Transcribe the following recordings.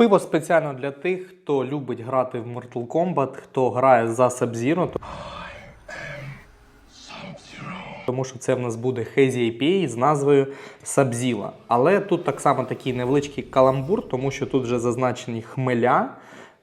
Пиво спеціально для тих, хто любить грати в Mortal Kombat, хто грає за Sub-Zero. то- Тому що це в нас буде Hazy IPA з назвою Sub-Zilla. Але тут так само такий невеличкий каламбур, тому що тут вже зазначені хмеля.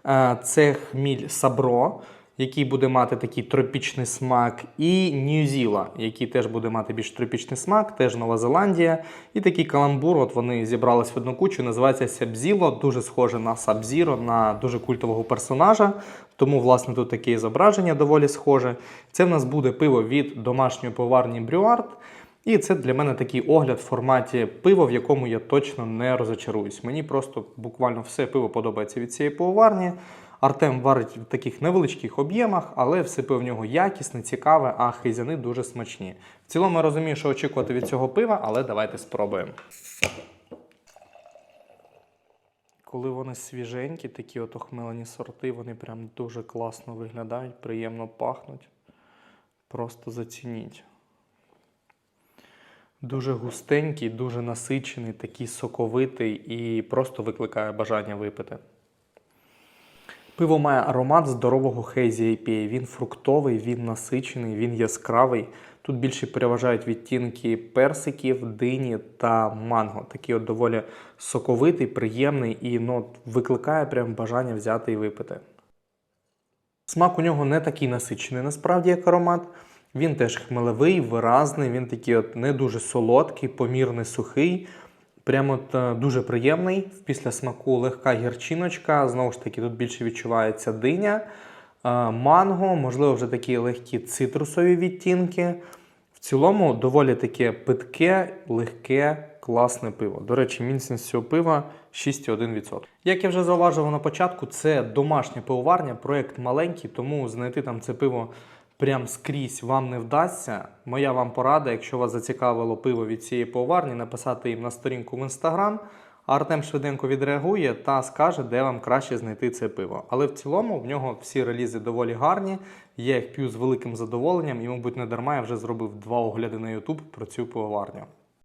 Е, Це хміль Сабро, який буде мати такий тропічний смак, і Нью-Зіла, який теж буде мати більш тропічний смак, теж Нова Зеландія. І такий каламбур, от вони зібрались в одну кучу, називається Сябзіло, дуже схоже на Сабзіро, на дуже культового персонажа. Тому, власне, тут таке зображення доволі схоже. Це в нас буде пиво від домашньої поварні Брюард. І це для мене такий огляд в форматі пива, в якому я точно не розочаруюсь. Мені просто буквально все пиво подобається від цієї пивоварні. Артем варить в таких невеличких об'ємах, але все пиво в нього якісне, цікаве, а хизяни дуже смачні. В цілому я розумію, що очікувати від цього пива, але давайте спробуємо. Коли вони свіженькі, такі от охмелені сорти, вони прям дуже класно виглядають, приємно пахнуть. Просто зацініть. Дуже густенький, дуже насичений, такий соковитий і просто викликає бажання випити. Пиво має аромат здорового Hazy IPA. Він фруктовий, він насичений, він яскравий. Тут більше переважають відтінки персиків, дині та манго. Такий от доволі соковитий, приємний і ну, викликає прям бажання взяти і випити. Смак у нього не такий насичений, насправді, як аромат. Він теж хмелевий, виразний, він такий от не дуже солодкий, помірний, сухий. Прямо е, дуже приємний. Після смаку легка гірчиночка. Знову ж таки, тут більше відчувається диня, е, манго, можливо, вже такі легкі цитрусові відтінки. В цілому доволі таке питке, легке, класне пиво. До речі, міцність цього пива 6,1%. Як я вже зауважував на початку, це домашня пивоварня, проєкт маленький, тому знайти там це пиво прям скрізь вам не вдасться. Моя вам порада, якщо вас зацікавило пиво від цієї поварні, написати їм на сторінку в інстаграм. А Артем швиденько відреагує та скаже, де вам краще знайти це пиво. Але в цілому в нього всі релізи доволі гарні. Я їх п'ю з великим задоволенням і, мабуть, не дарма я вже зробив два огляди на YouTube про цю пивоварню.